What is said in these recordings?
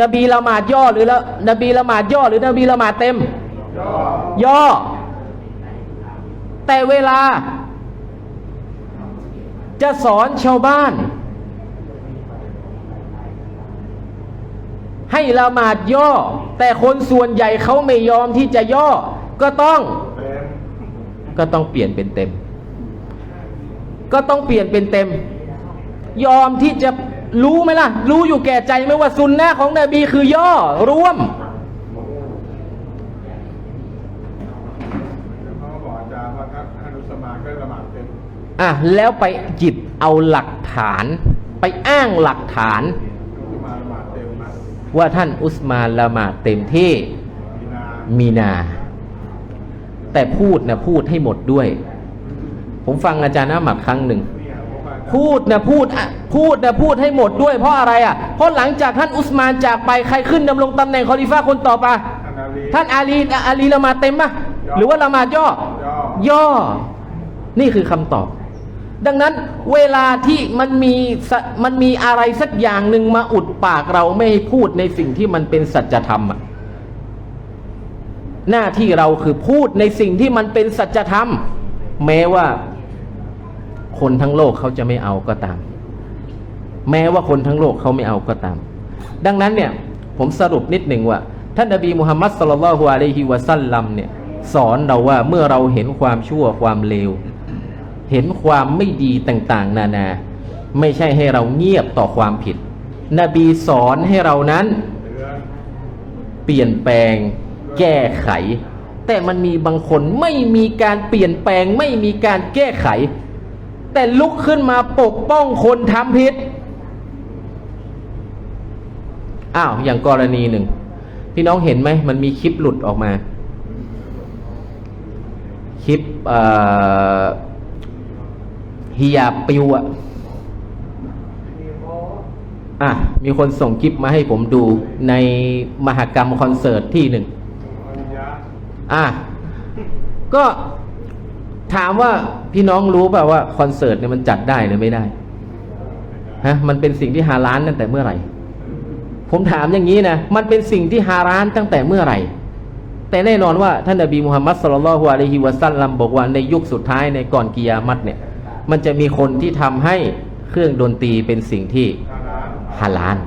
นบีละหมาดย่อหรือละนบีละหมาดย่อหรือนบีละหมาดเต็ม ย่อ แต่เวลา จะสอนชาวบ้าน ให้ละหมาดย่อ แต่คนส่วนใหญ่เขาไม่ยอมที่จะย่อ ก็ต้อง ก็ต้องเปลี่ยนเป็นเต็ม ก็ต้องเปลี่ยนเป็นเต็ม ยอมที่จะ รู้ไหมล่ะ รู้อยู่แก่ใจไหมว่าซุนนะของนบีคือย่อร่วมเขาก็บอกอาจารย์ว่าถ้าอนุสมาก็ละหมาดเต็มอะแล้วไปหยิบเอาหลักฐาน ไปอ้างหลักฐานอนุสมาละหมาดเต็มนะว่าท่านอุสมานละหมาดเต็มที่มีนามีนา แต่พูดนะพูดให้หมดด้วย ผมฟังอาจารย์อาหมัดครั้งหนึ่งเนี่ยเพราะว่าอาจารย์พูดนะพูดอะพูดนะพูดให้หมดด้วยเพราะอะไรอะเพราะหลังจากท่านอุสมานจากไปใครขึ้นดำรงตำแหน่งคอลิฟ้าคนต่อไปท่านอาลีท่านอาลีอาลีละหมาดเต็มปะย่อหรือว่าละหมาดย่อย่อย่อ นี่คือคำตอบ ดังนั้นเวลาที่มันมีสมันมีอะไรสักอย่างหนึ่งมาอุดปากเราไม่ให้พูดในสิ่งที่มันเป็นสัจธรรมอะหน้าที่เราคือพูดในสิ่งที่มันเป็นสัจธรรม แม้ว่า คนทั้งโลกเขาจะไม่เอาก็ตาม แม้ว่าคนทั้งโลกเขาไม่เอาก็ตาม ดังนั้นเนี่ยผมสรุปนิดหนึ่งว่า ท่านนบีมุฮัมมัดสุลลัลฮุอะลัยฮิวะซัลลัมเนี่ยสอนเราว่าเมื่อเราเห็นความชั่วความเลว เห็นความไม่ดีต่างๆ นานา ไม่ใช่ให้เราเงียบต่อความผิด นบีสอนให้เรานั้น เปลี่ยนแปลง แก้ไข แต่มันมีบางคนไม่มีการเปลี่ยนแปลง ไม่มีการแก้ไข แต่ลุกขึ้นมาปกป้องคนทำผิดอ้าวอย่างกรณีหนึ่งพี่น้องเห็นไหมมันมีคลิปหลุดออกมา คลิปฮิยาปิวอะอะมีคนส่งคลิปมาให้ผมดูในมหกรรมคอนเสิร์ตที่หนึ่งอะก็ ถามว่าพี่น้องรู้เปล่าว่าคอนเสิร์ตเนี่ยมันจัดได้หรือไม่ได้ฮะมันเป็นสิ่งที่ฮาลานตั้งแต่เมื่อไหร่ ผมถามอย่างนี้นะมันเป็นสิ่งที่ฮาร้านตั้งแต่เมื่อไหร่ แต่แน่นอนว่าท่านนบีมุฮัมมัดสุลลัลฮุอะลัยฮิวะซัลลัมบอกว่าในยุคสุดท้ายในก่อนกิยามัตเนี่ย มันจะมีคนที่ทำให้เครื่องดนตรีเป็นสิ่งที่ฮาลาลฮาลาน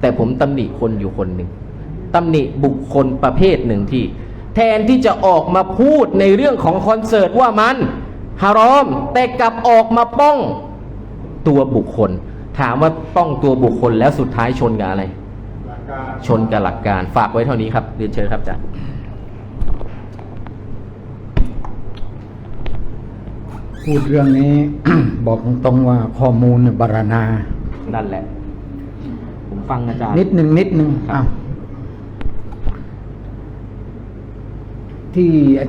แต่ผมตำหนิคนอยู่คนหนึ่งตำหนิบุคคลประเภทหนึ่งที่ แทนที่จะออกมาพูดในเรื่องของคอนเสิร์ตว่ามันฮารอม แต่กลับออกมาป้องตัวบุคคล ถามว่าป้องตัวบุคคลแล้วสุดท้ายชนกับอะไรหลักการชนกับหลักการฝากไว้เท่านี้ครับเรียนเชิญครับอาจารย์พูดเรื่องนี้บอกตรงๆว่าข้อมูลเนี่ยบารณานั่นแหละ ผมฟังอาจารย์นิดหนึ่งนิดหนึ่งครับอ้าว ที่